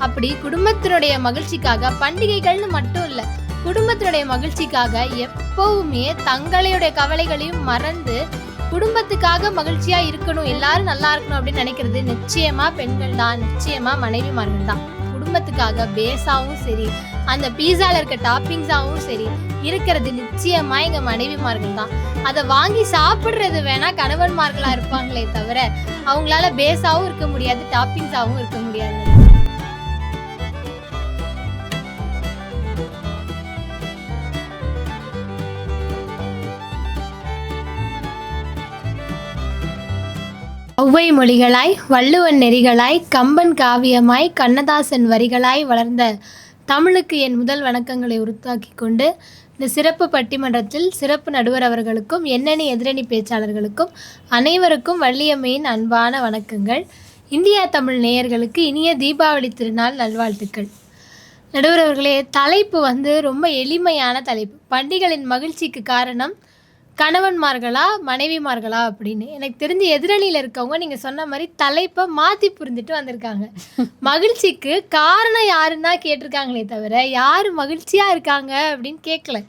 அப்படி குடும்பத்தினுடைய மகிழ்ச்சிக்காக பண்டிகைகள்னு மட்டும் இல்ல குடும்பத்தினுடைய மகிழ்ச்சிக்காக எப்பவுமே தங்களுடைய கவலைகளையும் மறந்து குடும்பத்துக்காக மகிழ்ச்சியா இருக்கணும் எல்லாரும் நல்லா இருக்கணும் அப்படின்னு நினைக்கிறது நிச்சயமா பெண்கள் தான் நிச்சயமா மனைவிமார்கள் தான். குடும்பத்துக்காக பேஸாவும் சரி அந்த பீஸால இருக்க டாப்பிங்ஸாவும் சரி இருக்கிறது நிச்சயமா எங்க மனைவிமார்கள் தான். அதை வாங்கி சாப்பிடுறது வேணா கணவன்மார்களா இருப்பாங்களே தவிர அவங்களால பேஸாவும் இருக்க முடியாது டாப்பிங்ஸாவும் இருக்க முடியாது. ஒவ்வை மொழிகளாய் வள்ளுவன் நெறிகளாய் கம்பன் காவியமாய் கண்ணதாசன் வரிகளாய் வளர்ந்த தமிழுக்கு என் முதல் வணக்கங்களை உருத்தாக்கி கொண்டு இந்த சிறப்பு பட்டிமன்றத்தில் சிறப்பு நடுவர் அவர்களுக்கும் எண்ணணி எதிரணி பேச்சாளர்களுக்கும் அனைவருக்கும் வள்ளியம்மையின் அன்பான வணக்கங்கள். இந்தியா தமிழ் நேயர்களுக்கு இனிய தீபாவளி திருநாள் நல்வாழ்த்துக்கள். நடுவர் அவர்களே தலைப்பு வந்து ரொம்ப எளிமையான தலைப்பு. பண்டிகளின் மகிழ்ச்சிக்கு காரணம் கணவன்மார்களா மனைவிமார்களா அப்படின்னு. எனக்கு தெரிஞ்ச எதிரணியில் இருக்கவங்க நீங்கள் சொன்ன மாதிரி தலைப்பை மாற்றி புரிந்துட்டு வந்திருக்காங்க. மகிழ்ச்சிக்கு காரணம் யாருன்னு கேட்டிருக்காங்களே தவிர யார் மகிழ்ச்சியாக இருக்காங்க அப்படின்னு கேட்கல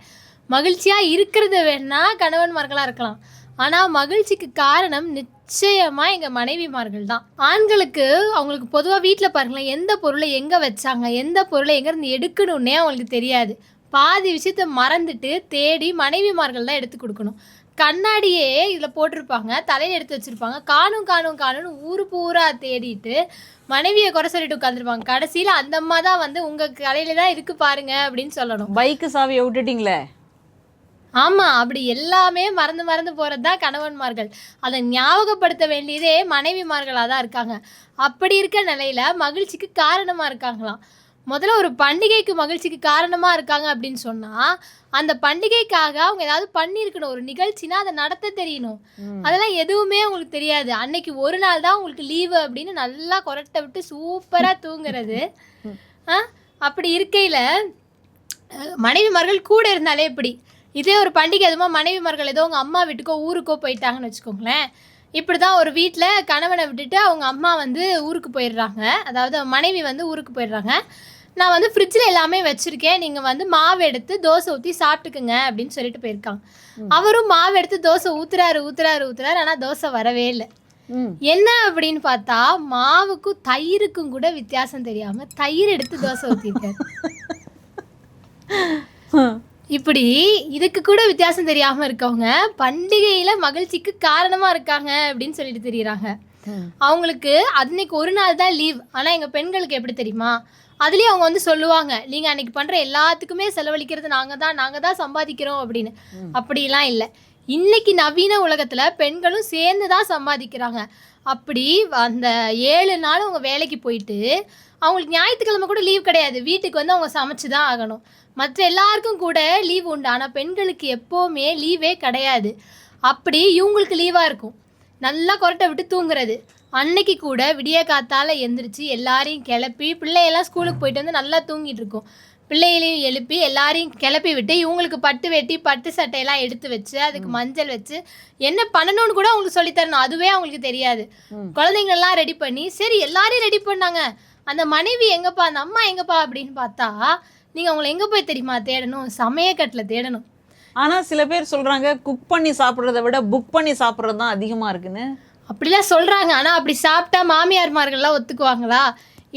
மகிழ்ச்சியாக இருக்கிறது வேணா கணவன்மார்களாக இருக்கலாம். ஆனால் மகிழ்ச்சிக்கு காரணம் நிச்சயமாக எங்கள் மனைவிமார்கள் தான். ஆண்களுக்கு அவங்களுக்கு பொதுவாக வீட்டில் பாருங்களேன் எந்த பொருளை எங்கே வச்சாங்க எந்த பொருளை எங்கேருந்து எடுக்கணும்னே அவங்களுக்கு தெரியாது. பாதி விஷயத்த மறந்துட்டு தேடி மனைவிமார்கள் தான் எடுத்து கொடுக்கணும். கண்ணாடியே இதில் போட்டிருப்பாங்க. தலையில் எடுத்து வச்சுருப்பாங்க. காணும் காணும் காணும்னு ஊர் பூரா தேடிட்டு மனைவியை குறை சொல்லிட்டு உட்காந்துருப்பாங்க கடைசியில் அந்த அம்மா தான் வந்து உங்கள் கடையில தான் இருக்கு பாருங்க அப்படின்னு சொல்லணும். பைக்கு சாவியை விட்டுட்டீங்களே? ஆமாம் அப்படி எல்லாமே மறந்து மறந்து போகிறது தான் கணவன்மார்கள். அதை ஞாபகப்படுத்த வேண்டியதே மனைவிமார்களாக தான் இருக்காங்க. அப்படி இருக்க நிலையில மகிழ்ச்சிக்கு காரணமாக இருக்காங்களாம். முதல்ல ஒரு பண்டிகைக்கு மகிழ்ச்சிக்கு காரணமாக இருக்காங்க அப்படின்னு சொன்னால் அந்த பண்டிகைக்காக அவங்க ஏதாவது பண்ணியிருக்கணும். ஒரு நிகழ்ச்சினா அதை நடத்த தெரியணும். அதெல்லாம் எதுவுமே உங்களுக்கு தெரியாது. அன்னைக்கு ஒரு நாள் தான் உங்களுக்கு லீவு அப்படின்னு நல்லா கொரட்டை விட்டு சூப்பராக தூங்குறது. அப்படி இருக்கையில் மனைவிமார்கள் கூட இருந்தாலே எப்படி? இதே ஒரு பண்டிகை எதுவுமா மனைவிமார்கள் ஏதோ உங்கள் அம்மா வீட்டுக்கோ ஊருக்கோ போயிட்டாங்கன்னு வச்சுக்கோங்களேன். இப்படி தான் ஒரு வீட்டில் கணவனை விட்டுட்டு அவங்க அம்மா வந்து ஊருக்கு போயிடுறாங்க. அதாவது மனைவி வந்து ஊருக்கு போயிடுறாங்க. நான் வந்து ஃப்ரிட்ஜில் எல்லாமே வச்சுருக்கேன். நீங்கள் வந்து மாவு எடுத்து தோசை ஊற்றி சாப்பிட்டுக்குங்க அப்படின்னு சொல்லிட்டு போயிருக்காங்க. அவரும் மாவு எடுத்து தோசை ஊத்துறாரு ஊத்துறாரு ஊத்துறாரு. ஆனால் தோசை வரவே இல்லை. என்ன அப்படின்னு பார்த்தா மாவுக்கும் தயிருக்கும் கூட வித்தியாசம் தெரியாம தயிர் எடுத்து தோசை ஊற்றிருக்காரு இப்படி இதுக்கு கூட வித்தியாசம் தெரியாம இருக்கவங்க பண்டிகையில மகிழ்ச்சிக்கு காரணமா இருக்காங்க அப்படின்னு சொல்லிட்டு தெரியுறாங்க. அவங்களுக்கு அன்னைக்கு ஒரு நாள் தான் லீவ் ஆனா எங்க பெண்களுக்கு எப்படி தெரியுமா? அதுலயும் அவங்க வந்து சொல்லுவாங்க நீங்க அன்னைக்கு பண்ற எல்லாத்துக்குமே செலவழிக்கிறது நாங்க தான் நாங்க தான் சம்பாதிக்கிறோம் அப்படின்னு. அப்படிலாம் இல்லை. இன்னைக்கு நவீன உலகத்துல பெண்களும் சேர்ந்து தான் சம்பாதிக்கிறாங்க. அப்படி அந்த ஏழு நாள் அவங்க வேலைக்கு போயிட்டு அவங்களுக்கு ஞாயிற்றுக்கிழமை கூட லீவ் கிடையாது. வீட்டுக்கு வந்து அவங்க சமைச்சு தான் ஆகணும். மற்ற எல்லாருக்கும் கூட லீவ் உண்டு. ஆனால் பெண்களுக்கு எப்போவுமே லீவே கிடையாது. அப்படி இவங்களுக்கு லீவாக இருக்கும். நல்லா கொரட்டை விட்டு தூங்குறது. அன்னைக்கு கூட விடிய காத்தால எந்திரிச்சு எல்லாரையும் கிளப்பி பிள்ளையெல்லாம் ஸ்கூலுக்கு போயிட்டு வந்து நல்லா தூங்கிட்டு இருக்கும். பிள்ளைகளையும் எழுப்பி எல்லாரையும் கிளப்பி விட்டு இவங்களுக்கு பட்டு வெட்டி பட்டு சட்டையெல்லாம் எடுத்து வச்சு அதுக்கு மஞ்சள் வச்சு என்ன பண்ணணும்னு கூட அவங்களுக்கு சொல்லித் தரணும். அதுவே அவங்களுக்கு தெரியாது. குழந்தைங்களெல்லாம் ரெடி பண்ணி சரி எல்லாரையும் ரெடி பண்ணாங்க. அந்த மனைவி எங்கப்பா அந்த அம்மா எங்கப்பா? அப்படின்னு பார்த்தா நீங்கள் அவங்கள எங்கே போய் தெரியுமா தேடணும்? சமயக்கட்டில் தேடணும். ஆனா சில பேர் சொல்றாங்க குக் பண்ணி சாப்பிடுறத விட புக் பண்ணி சாப்பிடுறது தான் அதிகமா இருக்குன்னு. அப்படிலாம் சொல்கிறாங்க ஆனால் அப்படி சாப்பிட்டா மாமியார்மார்கள்லாம் ஒத்துக்குவாங்களா?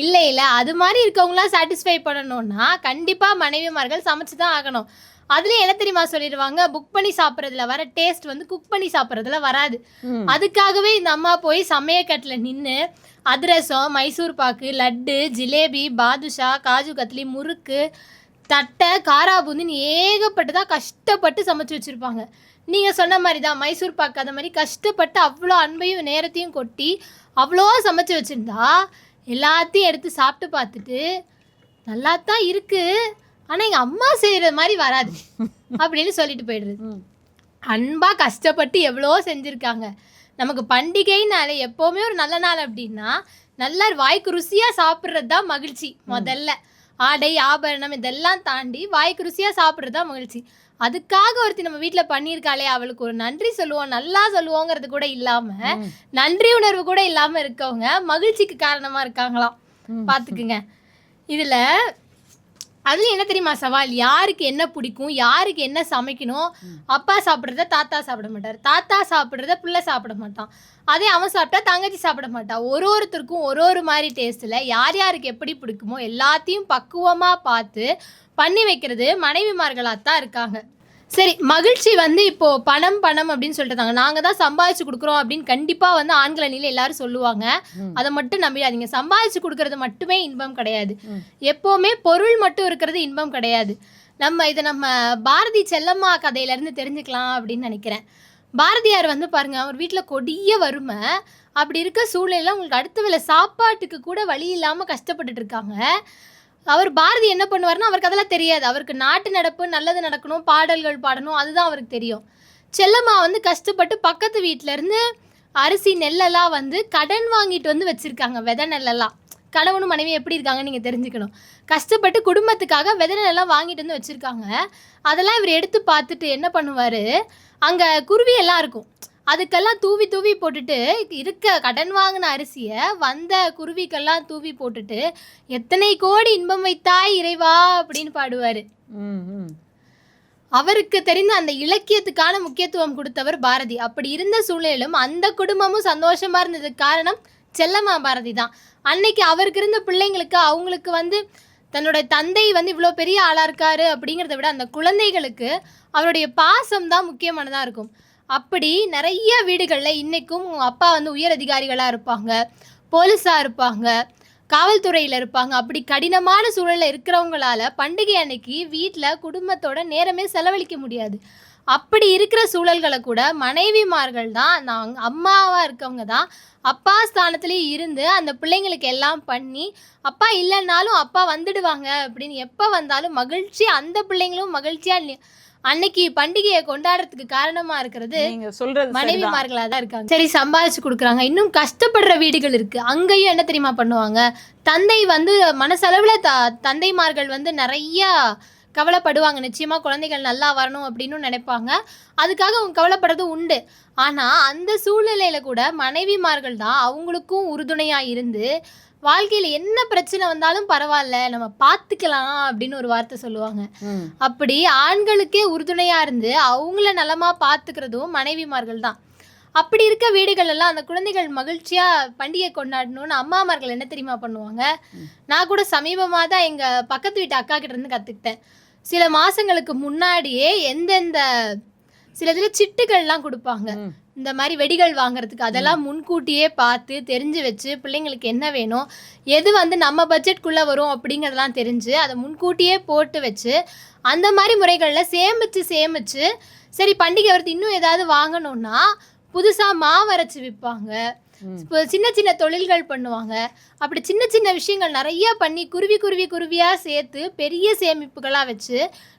இல்லை இல்லை. அது மாதிரி இருக்கவங்களாம் சாட்டிஸ்ஃபை பண்ணணும்னா கண்டிப்பாக மனைவிமார்கள் சமைச்சு தான் ஆகணும். அதுலேயும் என்ன தெரியுமா சொல்லிடுவாங்க? புக் பண்ணி சாப்பிட்றதுல வர டேஸ்ட் வந்து குக் பண்ணி சாப்பிட்றதுல வராது. அதுக்காகவே இந்த அம்மா போய் சமயக்கட்டில் நின்று அதிரசம் மைசூர் பாக்கு லட்டு ஜிலேபி பாதுஷா காஜு கத்லி முறுக்கு தட்டை காரா பூந்தின்னு ஏகப்பட்டதாக கஷ்டப்பட்டு சமைச்சு வச்சுருப்பாங்க. நீங்கள் சொன்ன மாதிரி தான் மைசூர் பாக்கு அந்த மாதிரி கஷ்டப்பட்டு அவ்வளோ அன்பையும் நேரத்தையும் கொட்டி அவ்வளோ சமைச்சு வச்சுருந்தா எல்லாத்தையும் எடுத்து சாப்பிட்டு பார்த்துட்டு நல்லா தான் இருக்குது ஆனால் எங்கள் அம்மா செய்கிற மாதிரி வராது அப்படின்னு சொல்லிட்டு போயிடுறது. அன்பாக கஷ்டப்பட்டு எவ்வளோ செஞ்சுருக்காங்க. நமக்கு பண்டிகைனால எப்போவுமே ஒரு நல்ல நாள் அப்படின்னா நல்லா வாய்க்கு ருசியாக சாப்பிட்றது தான் மகிழ்ச்சி முதல்ல. ஆடை ஆபரணம் இதெல்லாம் தாண்டி வாய்க்கு ருசியாக சாப்பிட்றது தான் மகிழ்ச்சி அதுக்காக ஒருத்தி நம்ம வீட்டில் பண்ணியிருக்காளே அவளுக்கு ஒரு நன்றி சொல்லுவோம் நல்லா சொல்லுவோங்கிறது கூட இல்லாமல். நன்றி உணர்வு கூட இல்லாமல் இருக்கவங்க மகிழ்ச்சிக்கு காரணமாக இருக்காங்களாம். பார்த்துக்குங்க இதில் அதுல என்ன தெரியுமா சவால்? யாருக்கு என்ன பிடிக்கும்? யாருக்கு என்ன சமைக்கணும்? அப்பா சாப்பிட்றத தாத்தா சாப்பிட மாட்டார். தாத்தா சாப்பிட்றத பிள்ளை சாப்பிட மாட்டான். அதே அவன் சாப்பிட்டா தங்கச்சி சாப்பிட மாட்டான் ஒரு ஒருத்தருக்கும் ஒரு ஒரு மாதிரி டேஸ்ட்டில் யார் யாருக்கு எப்படி பிடிக்குமோ எல்லாத்தையும் பக்குவமாக பார்த்து பண்ணி வைக்கிறது மனைவிமார்களாக தான் இருக்காங்க. சரி மகிழ்ச்சி வந்து இப்போ பணம் பணம் அப்படின்னு சொல்லிட்டாங்க நாங்க தான் சம்பாதிச்சு கொடுக்குறோம் அப்படின்னு கண்டிப்பா வந்து ஆண்கள் அணியில எல்லாரும் சொல்லுவாங்க. அதை மட்டும் நம்பிடாதீங்க. சம்பாதிச்சு கொடுக்கறது மட்டுமே இன்பம் கிடையாது. எப்பவுமே பொருள் மட்டும் இருக்கிறது இன்பம் கிடையாது. நம்ம இதை நம்ம பாரதி செல்லம்மா கதையில இருந்து தெரிஞ்சுக்கலாம் அப்படின்னு நினைக்கிறேன். பாரதியார் வந்து பாருங்க அவர் வீட்டில் கொடிய வறுமை. அப்படி இருக்க சூழ்நிலையில உங்களுக்கு அடுத்த வேளை சாப்பாட்டுக்கு கூட வழி இல்லாமல் கஷ்டப்பட்டுட்டு இருக்காங்க. அவர் பாரதி என்ன பண்ணுவார்னா அவருக்கு அதெல்லாம் தெரியாது. அவருக்கு நாட்டு நடப்பு நல்லது நடக்கணும் பாடல்கள் பாடணும் அதுதான் அவருக்கு தெரியும். செல்லம்மா வந்து கஷ்டப்பட்டு பக்கத்து வீட்டிலேருந்து அரிசி நெல்லெல்லாம் வந்து கடன் வாங்கிட்டு வந்து வச்சுருக்காங்க விதை நெல்லெல்லாம். கணவனும் மனைவி எப்படி இருக்காங்கன்னு நீங்கள் தெரிஞ்சுக்கணும். கஷ்டப்பட்டு குடும்பத்துக்காக விதை நெல்லெல்லாம் வாங்கிட்டு வந்து வச்சுருக்காங்க. அதெல்லாம் இவர் எடுத்து பார்த்துட்டு என்ன பண்ணுவார்? அங்கே குருவி எல்லாம் இருக்கும். அதுக்கெல்லாம் தூவி தூவி போட்டுட்டு இருக்க கடன் வாங்கின அரிசியை வந்த குருவிக்கெல்லாம் தூவி போட்டுட்டு எத்தனை கோடி இன்பம் வைத்தாய் இறைவா அப்படின்னு பாடுவார். அவருக்கு தெரிந்த அந்த இலக்கியத்துக்கான முக்கியத்துவம் கொடுத்தவர் பாரதி. அப்படி இருந்த சூழ்நிலையிலும் அந்த குடும்பமும் சந்தோஷமா இருந்ததுக்கு காரணம் செல்லம்மா பாரதி தான். அன்னைக்கு அவருக்கு இருந்த பிள்ளைங்களுக்கு அவங்களுக்கு வந்து தன்னோட தந்தை வந்து இவ்வளோ பெரிய ஆளாக இருக்காரு அப்படிங்கிறத விட அந்த குழந்தைகளுக்கு அவருடைய பாசம் தான் முக்கியமானதாக இருக்கும். அப்படி நிறைய வீடுகளில் இன்றைக்கும் அப்பா வந்து உயர் அதிகாரிகளாக இருப்பாங்க போலீஸாக இருப்பாங்க காவல்துறையில் இருப்பாங்க. அப்படி கடினமான சூழலில் இருக்கிறவங்களால பண்டிகை அன்னைக்கு வீட்டில் குடும்பத்தோட நேரமே செலவழிக்க முடியாது. அப்படி இருக்கிற சூழல்களை கூட மனைவிமார்கள் தான் நான் அம்மாவாக இருக்கவங்க தான் அப்பா ஸ்தானத்துலேயே இருந்து அந்த பிள்ளைங்களுக்கு எல்லாம் பண்ணி அப்பா இல்லைன்னாலும் அப்பா வந்துடுவாங்க அப்படின்னு எப்போ வந்தாலும் மகிழ்ச்சி அந்த பிள்ளைங்களும் மகிழ்ச்சியாக அன்னைக்கு பண்டிகையை கொண்டாடுறதுக்கு காரணமாக இருக்கிறது. மனைவிமார்களாக தான் இருக்காங்க. சரி சம்பாதிச்சு கொடுக்குறாங்க. இன்னும் கஷ்டப்படுற வீடுகள் இருக்கு. அங்கேயும் என்ன தெரியுமா பண்ணுவாங்க? தந்தை வந்து மனசளவில் த தந்தைமார்கள் வந்து நிறைய கவலைப்படுவாங்க. நிச்சயமா குழந்தைகள் நல்லா வரணும் அப்படின்னு நினைப்பாங்க. அதுக்காக அவங்க கவலைப்படுறது உண்டு. ஆனா அந்த சூழ்நிலையில கூட மனைவிமார்கள் தான் அவங்களுக்கும் உறுதுணையா இருந்து வாழ்க்கையில என்ன பிரச்சனை வந்தாலும் பரவாயில்ல நம்ம பார்த்துக்கலாம் அப்படின்னு ஒரு வார்த்தை சொல்லுவாங்க. அப்படி ஆண்களுக்கே உறுதுணையா இருந்து அவங்கள நலமா பார்த்துக்கிறதும் மனைவிமார்கள் தான் அப்படி இருக்க வீடுகள் எல்லாம் அந்த குழந்தைகள் மகிழ்ச்சியா பண்டிகை கொண்டாடணும்னு அம்மாமார்கள் என்ன தெரியுமா பண்ணுவாங்க? நான் கூட சமீபமாக தான் எங்க பக்கத்து வீட்டு அக்கா கிட்ட இருந்து கத்துக்கிட்டேன். சில மாசங்களுக்கு முன்னாடியே எந்தெந்த சில இதில் சிட்டுகள்லாம் கொடுப்பாங்க. இந்த மாதிரி வெடிகள் வாங்குறதுக்கு அதெல்லாம் முன்கூட்டியே பார்த்து தெரிஞ்சு வச்சு பிள்ளைங்களுக்கு என்ன வேணும் எது வந்து நம்ம பட்ஜெட்குள்ளே வரும் அப்படிங்கிறதெல்லாம் தெரிஞ்சு அதை முன்கூட்டியே போட்டு வச்சு அந்த மாதிரி முறைகளில் சேமிச்சு சேமிச்சு சரி பண்டிகை வருது இன்னும் ஏதாவது வாங்கணும்னா புதுசாக மாவு அரைச்சி விற்பாங்க. இப்போ சின்ன சின்ன தொழில்கள் பண்ணுவாங்க. அப்படி சின்ன சின்ன விஷயங்கள் நிறைய பண்ணி குருவி குருவி குருவியாக சேர்த்து பெரிய சேமிப்புகளாக வச்சு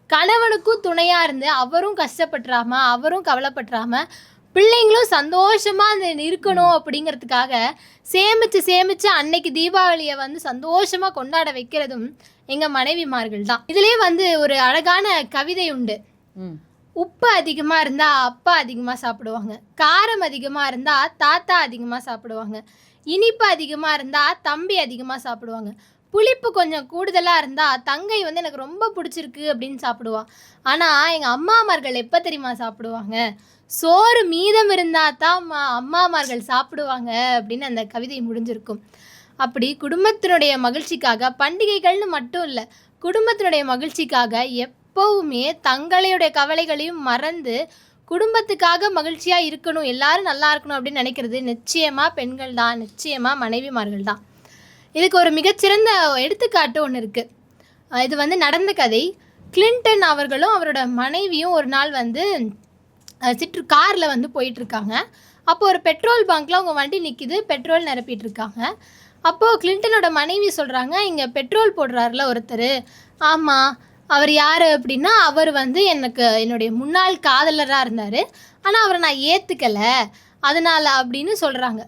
கணவனுக்கும் துணையாக இருந்து அவரும் கஷ்டப்பட்டுறாம அவரும் கவலைப்பட்டுறாம பிள்ளைங்களும் சந்தோஷமா அந்த இருக்கணும் அப்படிங்கிறதுக்காக சேமிச்சு சேமிச்சு அன்னைக்கு தீபாவளியை வந்து சந்தோஷமா கொண்டாட வைக்கிறதும் எங்க மனைவிமார்கள் தான். இதுலயே வந்து ஒரு அழகான கவிதை உண்டு. உப்பு அதிகமா இருந்தா அப்பா அதிகமா சாப்பிடுவாங்க. காரம் அதிகமா இருந்தா தாத்தா அதிகமா சாப்பிடுவாங்க. இனிப்பு அதிகமா இருந்தா தம்பி அதிகமா சாப்பிடுவாங்க. புளிப்பு கொஞ்சம் கூடுதலாக இருந்தால் தங்கை வந்து எனக்கு ரொம்ப பிடிச்சிருக்கு அப்படின்னு சாப்பிடுவாள் ஆனால் எங்கள் அம்மாமார்கள் எப்போ தெரியுமா சாப்பிடுவாங்க? சோறு மீதம் இருந்தால் தான் அம்மாமார்கள் சாப்பிடுவாங்க அப்படின்னு அந்த கவிதை முடிஞ்சிருக்கும். அப்படி குடும்பத்தினுடைய மகிழ்ச்சிக்காக பண்டிகைகள்னு மட்டும் இல்லை குடும்பத்தினுடைய மகிழ்ச்சிக்காக எப்போவுமே தங்களுடைய கவலைகளையும் மறந்து குடும்பத்துக்காக மகிழ்ச்சியாக இருக்கணும் எல்லாரும் நல்லா இருக்கணும் அப்படின்னு நினைக்கிறது நிச்சயமாக பெண்கள் தான் நிச்சயமாக மனைவிமார்கள் தான் இதுக்கு ஒரு மிகச்சிறந்த எடுத்துக்காட்டு ஒன்று இருக்குது இது வந்து நடந்த கதை. கிளின்டன் அவர்களும் அவரோட மனைவியும் ஒரு நாள் வந்து சிற்று காரில் வந்து போயிட்டுருக்காங்க. அப்போ ஒரு பெட்ரோல் பங்க்ல அவங்க வண்டி நிற்கிது பெட்ரோல் நிரப்பிட்டு இருக்காங்க அப்போது கிளின்டனோட மனைவி சொல்கிறாங்க இங்கே பெட்ரோல் போடுறாருல ஒருத்தர். ஆமாம் அவர் யார் அப்படின்னா அவர் வந்து எனக்கு என்னுடைய முன்னாள் காதலராக இருந்தார். ஆனால் அவரை நான் ஏற்றுக்கலை அதனால் அப்படின்னு சொல்கிறாங்க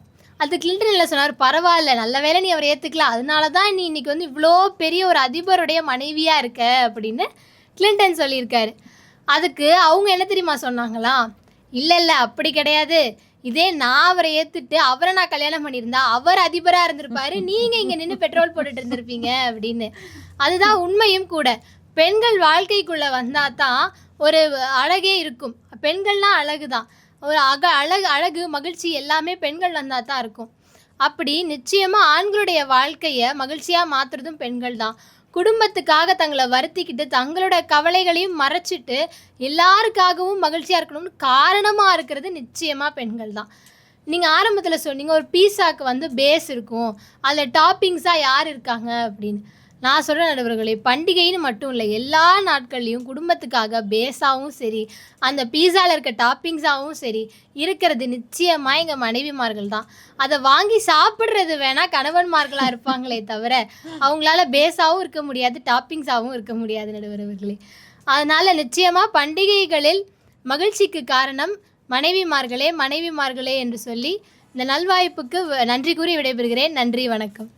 அது கிளின்டன் இல்லை சொன்னார் பரவாயில்ல நல்ல வேளை நீ அவரை ஏற்றுக்கல அதனால தான் நீ இன்னைக்கு வந்து இவ்வளோ பெரிய ஒரு அதிபருடைய மனைவியாக இருக்க அப்படின்னு கிளின்டன் சொல்லியிருக்காரு. அதுக்கு அவங்க என்ன தெரியுமா சொன்னாங்களா? இல்லை இல்லை அப்படி கிடையாது. இதே நான் அவரை ஏத்துட்டு அவரை நான் கல்யாணம் பண்ணியிருந்தா அவர் அதிபரா இருந்திருப்பாரு. நீங்க இங்க நின்று பெட்ரோல் போட்டுட்டு இருந்திருப்பீங்க அப்படின்னு. அதுதான் உண்மையும் கூட. பெண்கள் வாழ்க்கைக்குள்ள வந்தா தான் ஒரு அழகே இருக்கும். பெண்கள்னா அழகு தான் ஒரு அக அழகு அழகு மகிழ்ச்சி எல்லாமே பெண்கள் வந்தால் தான் இருக்கும். அப்படி நிச்சயமாக ஆண்களுடைய வாழ்க்கையை மகிழ்ச்சியாக மாத்துறதும் பெண்கள் தான். குடும்பத்துக்காக தங்களை வருத்திக்கிட்டு தங்களோட கவலைகளையும் மறைச்சிட்டு எல்லாருக்காகவும் மகிழ்ச்சியாக இருக்கணும்னு காரணமாக இருக்கிறது நிச்சயமாக பெண்கள் தான். நீங்கள் ஆரம்பத்தில் சொன்னீங்க ஒரு பீஸாக்கு வந்து பேஸ் இருக்கும். அதில் டாப்பிங்ஸாக யார் இருக்காங்க அப்படின்னு. நான் சொல்கிற நடுவர்களே பண்டிகைன்னு மட்டும் இல்லை எல்லா நாட்கள்லையும் குடும்பத்துக்காக பேஸாகவும் சரி அந்த பீஸாவில் இருக்க டாப்பிங்ஸாகவும் சரி இருக்கிறது நிச்சயமாக எங்கள் மனைவிமார்கள் தான். அதை வாங்கி சாப்பிட்றது வேணால் கணவன்மார்களாக இருப்பாங்களே தவிர அவங்களால பேஸாகவும் இருக்க முடியாது டாப்பிங்ஸாகவும் இருக்க முடியாது நடுவர்களே அதனால் நிச்சயமாக பண்டிகைகளில் மகிழ்ச்சிக்கு காரணம் மனைவிமார்களே மனைவிமார்களே என்று சொல்லி இந்த நல்வாய்ப்புக்கு வ- நன்றி கூறி விடைபெறுகிறேன். நன்றி வணக்கம்.